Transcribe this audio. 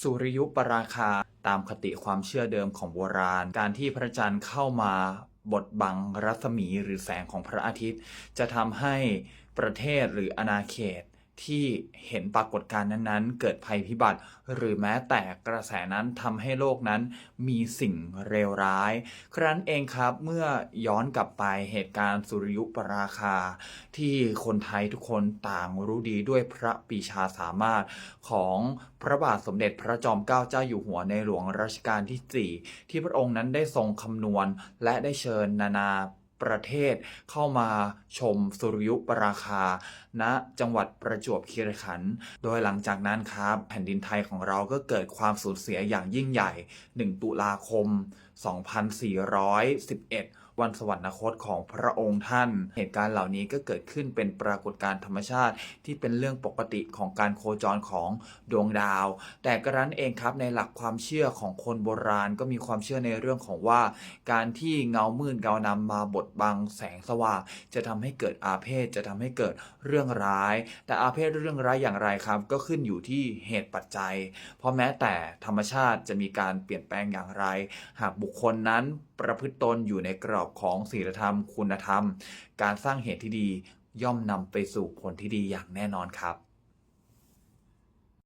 สุริยุปราคาตามคติความเชื่อเดิมของโบราณ การที่พระจันทร์เข้ามาบดบังรัศมีหรือแสงของพระอาทิตย์ จะทำให้ประเทศหรืออาณาเขต ที่เห็นปรากฏการณ์นั้นๆ เกิดภัยพิบัติ หรือแม้แต่กระแสนั้นทำให้โลกนั้นมีสิ่งเลวร้าย ครั้นเองครับเมื่อย้อนกลับไปเหตุการณ์สุริยุปราคา ที่คนไทยทุกคนต่างรู้ดีด้วยพระปีชาสามารถของพระบาทสมเด็จพระจอมเกล้าเจ้าอยู่หัวในหลวงรัชกาลที่ 4 ที่พระองค์นั้นได้ทรงคำนวณและได้เชิญนานา ประเทศเข้ามาชมสุริยุปราคา ณจังหวัดประจวบคีรีขันธ์โดยหลังจากนั้นครับ แผ่นดินไทยของเราก็เกิดความสูญเสียอย่างยิ่งใหญ่ 1 ตุลาคม 2411 วันสวรรคตของพระองค์ท่าน เหตุการณ์เหล่านี้ก็เกิดขึ้นเป็นปรากฏการณ์ธรรมชาติ ที่เป็นเรื่องปกติของการโคจรของดวงดาว แต่กระนั้นเองครับในหลักความเชื่อของคนโบราณก็มีความเชื่อในเรื่องของว่า การที่เงามืดเงานำมาบดบังแสงสว่างจะทำให้เกิดอาเพศจะทำให้เกิดเรื่องร้าย แต่อาเพศเรื่องร้ายอย่างไรครับ ก็ขึ้นอยู่ที่เหตุปัจจัย เพราะแม้แต่ธรรมชาติจะมีการเปลี่ยนแปลงอย่างไร หากบุคคลนั้นประพฤติตนอยู่ในกรอบของศีลธรรม คุณธรรม การสร้างเหตุที่ดีย่อมนำไปสู่ผลที่ดีอย่างแน่นอนครับ